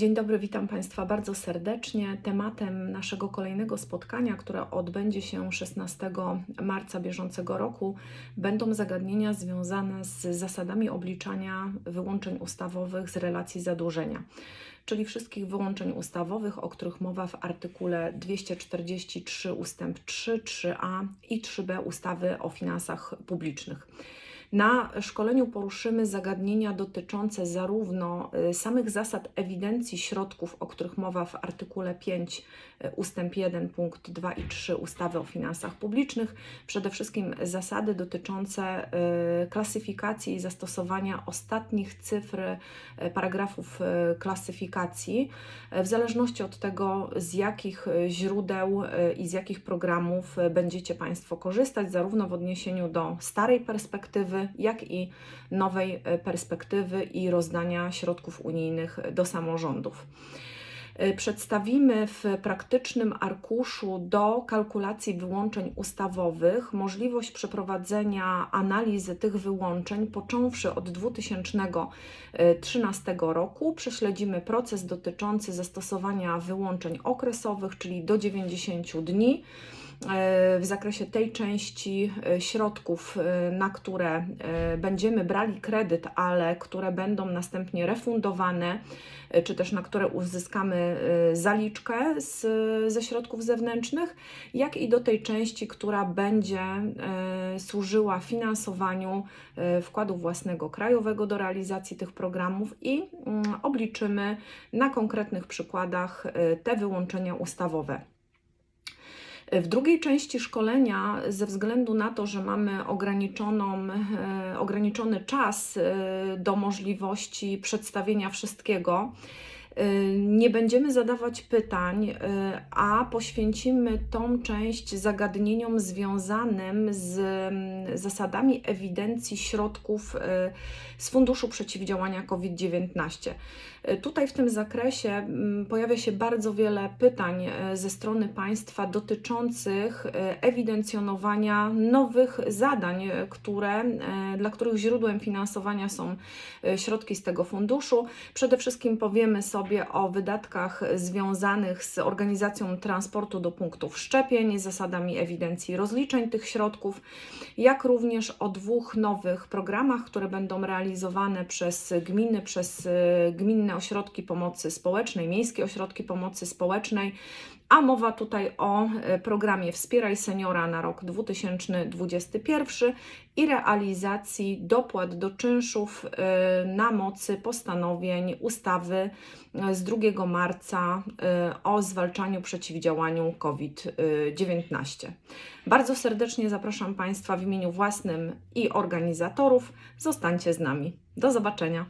Dzień dobry, witam Państwa bardzo serdecznie. Tematem naszego kolejnego spotkania, które odbędzie się 16 marca bieżącego roku, będą zagadnienia związane z zasadami obliczania wyłączeń ustawowych z relacji zadłużenia, czyli wszystkich wyłączeń ustawowych, o których mowa w artykule 243 ustęp 3, 3a i 3b ustawy o finansach publicznych. Na szkoleniu poruszymy zagadnienia dotyczące zarówno y, samych zasad ewidencji środków, o których mowa w artykule 5 y, ustęp 1 punkt 2 i 3 ustawy o finansach publicznych, przede wszystkim zasady dotyczące y, klasyfikacji i zastosowania ostatnich cyfr paragrafów klasyfikacji, w zależności od tego, z jakich źródeł i z jakich programów będziecie Państwo korzystać, zarówno w odniesieniu do starej perspektywy, jak i nowej y, perspektywy i rozdania środków unijnych do samorządów. Y, Przedstawimy w praktycznym arkuszu do kalkulacji wyłączeń ustawowych możliwość przeprowadzenia analizy tych wyłączeń, począwszy od 2013 roku. Prześledzimy proces dotyczący zastosowania wyłączeń okresowych, czyli do 90 dni w zakresie tej części e, środków, e, na które e, będziemy brali kredyt, ale które będą następnie refundowane, e, czy też na które uzyskamy e, zaliczkę z, ze środków zewnętrznych, jak i do tej części, która będzie e, służyła finansowaniu e, wkładu własnego krajowego do realizacji tych programów i mm, obliczymy na konkretnych przykładach e, te wyłączenia ustawowe. W drugiej części szkolenia, ze względu na to, że mamy ograniczoną, e, ograniczony czas e, do możliwości przedstawienia wszystkiego, nie będziemy zadawać pytań, e, a poświęcimy tą część zagadnieniom związanym z mm, zasadami ewidencji środków e, z Funduszu Przeciwdziałania COVID-19. E, Tutaj w tym zakresie mm, pojawia się bardzo wiele pytań ze strony państwa dotyczących ewidencjonowania nowych zadań, które, dla których źródłem finansowania są środki z tego funduszu. Przede wszystkim powiemy sobie o wydatkach związanych z organizacją transportu do punktów szczepień, zasadami ewidencji rozliczeń tych środków, jak również o dwóch nowych programach, które będą realizowane przez gminy, przez e, gminne ośrodki pomocy społecznej, miejskie ośrodki pomocy społecznej. A mowa tutaj o e, programie Wspieraj Seniora na rok 2021 i realizacji dopłat do czynszów e, na mocy postanowień ustawy z 2 marca e, o zwalczaniu, przeciwdziałaniu COVID-19. Bardzo serdecznie zapraszam Państwa w imieniu własnym i organizatorów. Zostańcie z nami. Do zobaczenia.